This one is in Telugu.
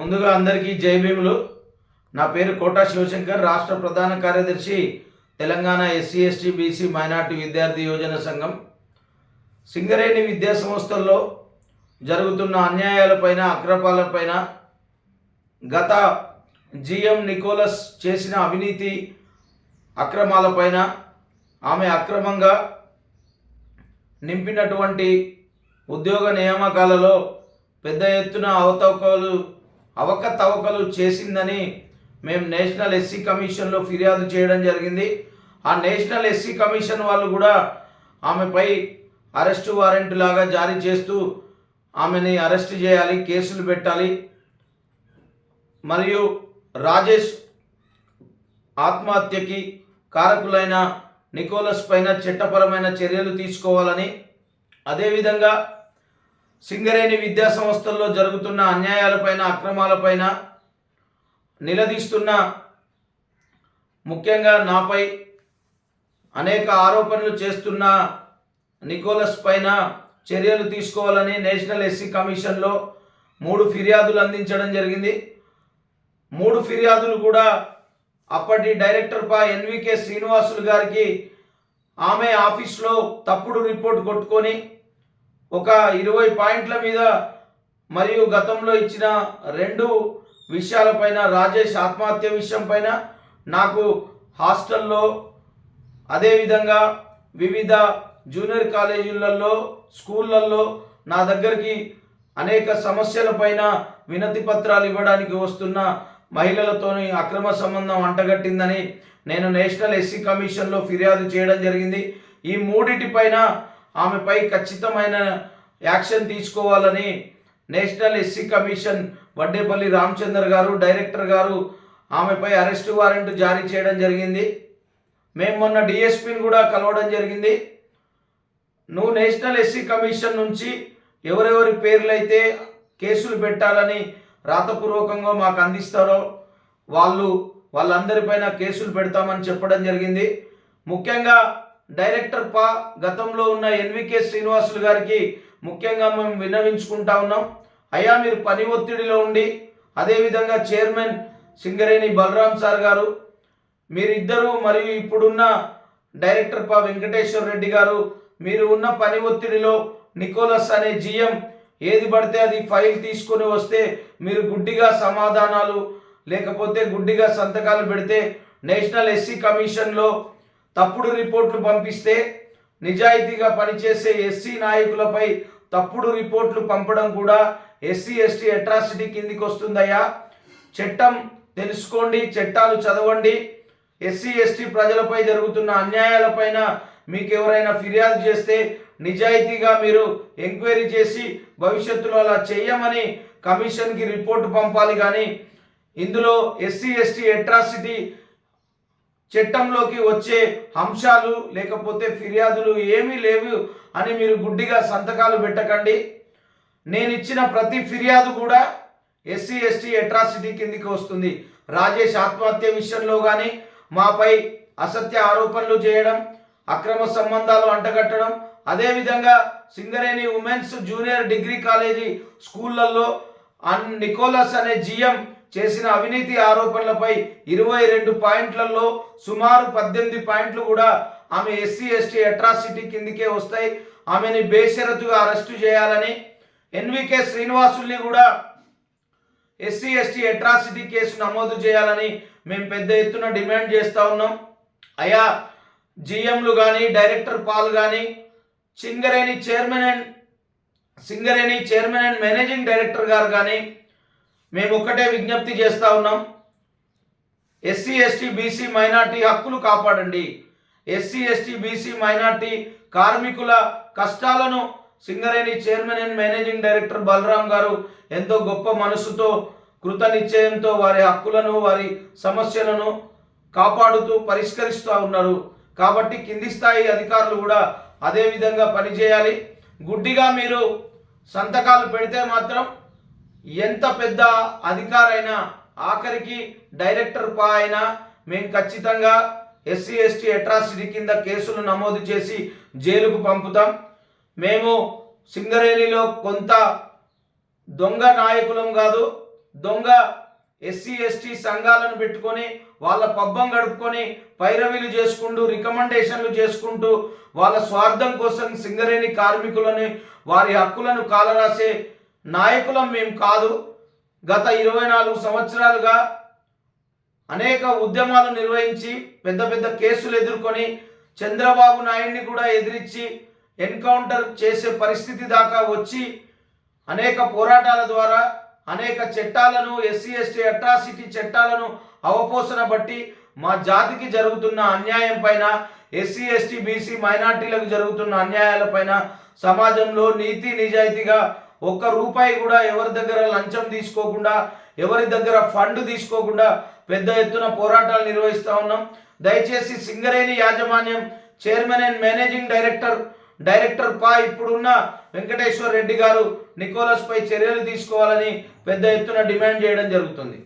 ముందుగా అందరికీ జై భీములు. నా పేరు కోటా శివశంకర్ రాష్ట్ర ప్రధాన కార్యదర్శి Telangana SC ST BC minority విద్యార్థి యోజన సంఘం. సింగరేణి విద్యా సంస్థల్లో జరుగుతున్న అన్యాయాలపైన అక్రపాలపైన గత జిఎం నికోలస్ చేసిన అవినీతి అక్రమాలపైన ఆమె అక్రమంగా నింపినటువంటి ఉద్యోగ నియామకాలలో పెద్ద ఎత్తున అవతవకాలు అవకతవకలు చేసిందని మేము నేషనల్ ఎస్సీ కమిషన్లో ఫిర్యాదు చేయడం జరిగింది. ఆ నేషనల్ ఎస్సీ కమిషన్ వాళ్ళు కూడా ఆమెపై అరెస్టు వారెంట్ లాగా జారీ చేస్తూ ఆమెని అరెస్ట్ చేయాలి కేసులు పెట్టాలి. మరియు రాజేష్ ఆత్మహత్యకి కారకులైన నికోలస్ పైన చట్టపరమైన చర్యలు తీసుకోవాలని అదేవిధంగా సింగరేణి విద్యా సంస్థల్లో జరుగుతున్న అన్యాయాలపైన అక్రమాలపైన నిలదీస్తున్న ముఖ్యంగా నాపై అనేక ఆరోపణలు చేస్తున్న నికోలస్ పైన చర్యలు తీసుకోవాలని నేషనల్ ఎస్సీ కమిషన్లో మూడు ఫిర్యాదులు అందించడం జరిగింది. మూడు ఫిర్యాదులు కూడా అప్పటి డైరెక్టర్ పా ఎన్వికే శ్రీనివాసులు గారికి ఆమె ఆఫీస్లో తప్పుడు రిపోర్ట్ కొట్టుకొని ఒక ఇరవై పాయింట్ల మీద మరియు గతంలో ఇచ్చిన రెండు విషయాలపైన రాజేష్ ఆత్మహత్య విషయం పైన నాకు హాస్టల్లో అదేవిధంగా వివిధ జూనియర్ కాలేజీలలో స్కూళ్ళల్లో నా దగ్గరికి అనేక సమస్యలపైన వినతి పత్రాలు ఇవ్వడానికి వస్తున్న మహిళలతోని అక్రమ సంబంధం అంటగట్టిందని నేను నేషనల్ ఎస్సీ కమిషన్లో ఫిర్యాదు చేయడం జరిగింది. ఈ మూడిటిపైన ఆమెపై ఖచ్చితమైన యాక్షన్ తీసుకోవాలని national SC commission Vaddepalli Ramachandar garu director garu ఆమెపై అరెస్ట్ వారెంట్ జారీ చేయడం జరిగింది. మేము మొన్న డిఎస్పీని కూడా కలవడం జరిగింది. నువ్వు నేషనల్ ఎస్సీ కమిషన్ నుంచి ఎవరెవరి పేర్లైతే కేసులు పెట్టాలని రాతపూర్వకంగా మాకు అందిస్తారో వాళ్ళు వాళ్ళందరిపైన కేసులు పెడతామని చెప్పడం జరిగింది. ముఖ్యంగా డైరెక్టర్ పా గతంలో ఉన్న ఎన్వికే శ్రీనివాసులు గారికి ముఖ్యంగా మేము విన్నవించుకుంటా ఉన్నాం. అయ్యా మీరు పని ఒత్తిడిలో ఉండి అదేవిధంగా చైర్మన్ సింగరేణి బలరాం సార్ గారు మీరిద్దరూ మరియు ఇప్పుడున్న డైరెక్టర్ పా వెంకటేశ్వర రెడ్డి గారు మీరు ఉన్న పని ఒత్తిడిలో నికోలస్ అనే జిఎం ఏది పడితే అది ఫైల్ తీసుకొని వస్తే మీరు గుడ్డిగా సమాధానాలు లేకపోతే గుడ్డిగా సంతకాలు పెడితే నేషనల్ ఎస్సీ కమిషన్లో తప్పుడు రిపోర్ట్లు పంపిస్తే నిజాయితీగా పనిచేసే ఎస్సీ నాయకులపై తప్పుడు రిపోర్ట్లు పంపడం కూడా ఎస్సీ ఎస్టీ అట్రాసిటీ కిందికి వస్తుందయ్యా చట్టం తెలుసుకోండి చట్టాలు చదవండి. ఎస్సీ ఎస్టీ ప్రజలపై జరుగుతున్న అన్యాయాలపైన మీకు ఎవరైనా ఫిర్యాదు చేస్తే నిజాయితీగా మీరు ఎంక్వైరీ చేసి భవిష్యత్తులో అలా చేయమని కమిషన్కి రిపోర్టు పంపాలి కానీ ఇందులో ఎస్సీ ఎస్టీ అట్రాసిటీ చట్టంలోకి వచ్చే అంశాలు లేకపోతే ఫిర్యాదులు ఏమీ లేవు అని మీరు గుడ్డిగా సంతకాలు పెట్టకండి. నేను ఇచ్చిన ప్రతి ఫిర్యాదు కూడా ఎస్సీ ఎస్టీ అట్రాసిటీ కిందికి వస్తుంది. రాజేష్ ఆత్మహత్య విషయంలో కానీ మాపై అసత్య ఆరోపణలు చేయడం అక్రమ సంబంధాలు అంటగట్టడం అదేవిధంగా Singareni women's junior degree college స్కూళ్ళల్లో అన్ నికోలస్ అనే జిఎం చేసిన అవినీతి ఆరోపణలపై ఇరవై రెండు పాయింట్లలో సుమారు పద్దెనిమిది పాయింట్లు కూడా ఆమె ఎస్సీ ఎస్టీ అట్రాసిటీ కిందికే వస్తాయి. ఆమెని బేషరతుగా అరెస్టు చేయాలని ఎన్వికే శ్రీనివాసుల్ని కూడా ఎస్సీ ఎస్టీ అట్రాసిటీ కేసు నమోదు చేయాలని మేము పెద్ద ఎత్తున డిమాండ్ చేస్తూ ఉన్నాం. అయా జిఎంలు కానీ డైరెక్టర్ పాల్ కానీ Singareni chairman and Singareni chairman and managing director garu కానీ మేము ఒక్కటే విజ్ఞప్తి చేస్తూ ఉన్నాం. ఎస్సీ ఎస్టీ బీసీ మైనార్టీ హక్కులు కాపాడండి. ఎస్సీ ఎస్టీ బీసీ మైనార్టీ కార్మికుల కష్టాలను Singareni chairman and managing director Balram garu ఎంతో గొప్ప మనసుతో కృత నిశ్చయంతో వారి హక్కులను వారి సమస్యలను కాపాడుతూ పరిష్కరిస్తూ ఉన్నారు. కాబట్టి కింది స్థాయి అధికారులు కూడా అదే విధంగా పనిచేయాలి. గుడ్డిగా మీరు సంతకాలు పెడితే మాత్రం ఎంత పెద్ద అధికారైనా ఆఖరికి డైరెక్టర్ పా అయినా మేము ఖచ్చితంగా ఎస్సీ ఎస్టీ అట్రాసిటీ కింద కేసులు నమోదు చేసి జైలుకు పంపుతాం. మేము సింగరేణిలో కొంత దొంగ నాయకులం కాదు దొంగ ఎస్సీ ఎస్టీ సంఘాలను పెట్టుకొని వాళ్ళ పబ్బం గడుపుకొని పైరవీలు చేసుకుంటూ రికమెండేషన్లు చేసుకుంటూ వాళ్ళ స్వార్థం కోసం సింగరేణి కార్మికులని వారి హక్కులను కాలరాసే నాయకులం మేము కాదు. గత ఇరవై నాలుగు సంవత్సరాలుగా అనేక ఉద్యమాలు నిర్వహించి పెద్ద పెద్ద కేసులు ఎదుర్కొని చంద్రబాబు నాయుడిని కూడా ఎదిరించి ఎన్కౌంటర్ చేసే పరిస్థితి దాకా వచ్చి అనేక పోరాటాల ద్వారా అనేక చట్టాలను ఎస్సీ ఎస్టీ అట్రాసిటీ చట్టాలను అవపోసన బట్టి మా జాతికి జరుగుతున్న అన్యాయం పైన ఎస్సీ ఎస్టీ బీసీ మైనార్టీలకు జరుగుతున్న అన్యాయాలపైన సమాజంలో నీతి నిజాయితీగా ఒక్క రూపాయి కూడా ఎవరి దగ్గర లంచం తీసుకోకుండా ఎవరి దగ్గర ఫండ్ తీసుకోకుండా పెద్ద ఎత్తున పోరాటాలు నిర్వహిస్తూ ఉన్నాం. దయచేసి సింగరేణి యాజమాన్యం chairman and managing director director పా ఇప్పుడున్న వెంకటేశ్వర్ రెడ్డి గారు నికోలస్ పై చర్యలు తీసుకోవాలని పెద్ద ఎత్తున డిమాండ్ చేయడం జరుగుతుంది.